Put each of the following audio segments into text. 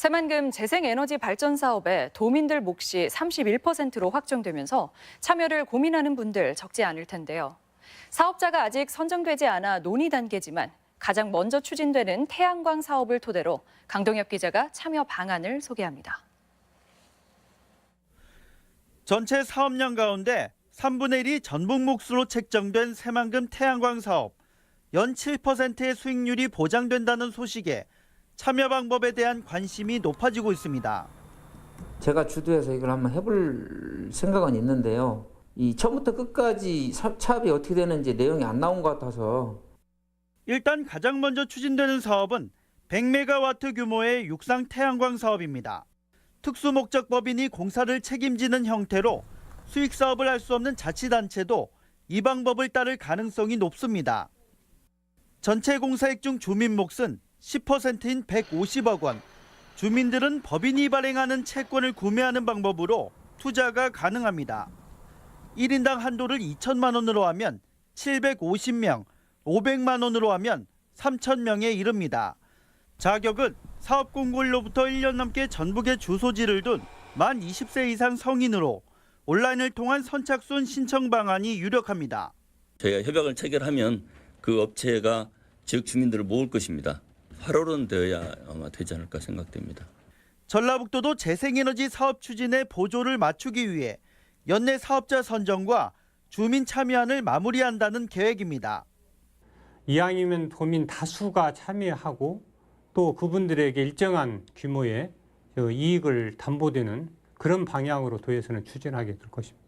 새만금 재생에너지 발전 사업에 도민들 몫이 31%로 확정되면서 참여를 고민하는 분들 적지 않을 텐데요. 사업자가 아직 선정되지 않아 논의 단계지만 가장 먼저 추진되는 태양광 사업을 토대로 강동엽 기자가 참여 방안을 소개합니다. 전체 사업량 가운데 3분의 1이 전북 몫으로 책정된 새만금 태양광 사업. 연 7%의 수익률이 보장된다는 소식에 참여 방법에 대한 관심이 높아지고 있습니다. 제가 주도해서 이걸 한번 해볼 생각은 있는데요. 이 처음부터 끝까지 사- 차업이 어떻게 되는지 내용이 안 나온 것 같아서 일단 가장 먼저 추진되는 사업은 100메가와트 규모의 육상 태양광 사업입니다. 특수 목적 법인이 공사를 책임지는 형태로 수익 사업을 할 수 없는 자치단체도 이 방법을 따를 가능성이 높습니다. 전체 공사액 중 주민 몫은 10%인 150억 원. 주민들은 법인이 발행하는 채권을 구매하는 방법으로 투자가 가능합니다. 1인당 한도를 2천만 원으로 하면 750명, 500만 원으로 하면 3천 명에 이릅니다. 자격은 사업 공고일로부터 1년 넘게 전북에 주소지를 둔 만 20세 이상 성인으로 온라인을 통한 선착순 신청 방안이 유력합니다. 저희가 협약을 체결하면 그 업체가 지역 주민들을 모을 것입니다. 8월은 되어야 아마 되지 않을까 생각됩니다. 전라북도도 재생에너지 사업 추진에 보조를 맞추기 위해 연내 사업자 선정과 주민 참여안을 마무리한다는 계획입니다. 이왕이면 도민 다수가 참여하고 또 그분들에게 일정한 규모의 저 이익을 담보되는 그런 방향으로 도에서는 추진하게 될 것입니다.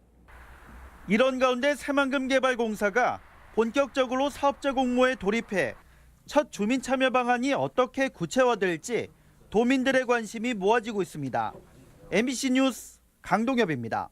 이런 가운데 새만금 개발공사가 본격적으로 사업자 공모에 돌입해 첫 주민 참여 방안이 어떻게 구체화될지 도민들의 관심이 모아지고 있습니다. MBC 뉴스 강동엽입니다.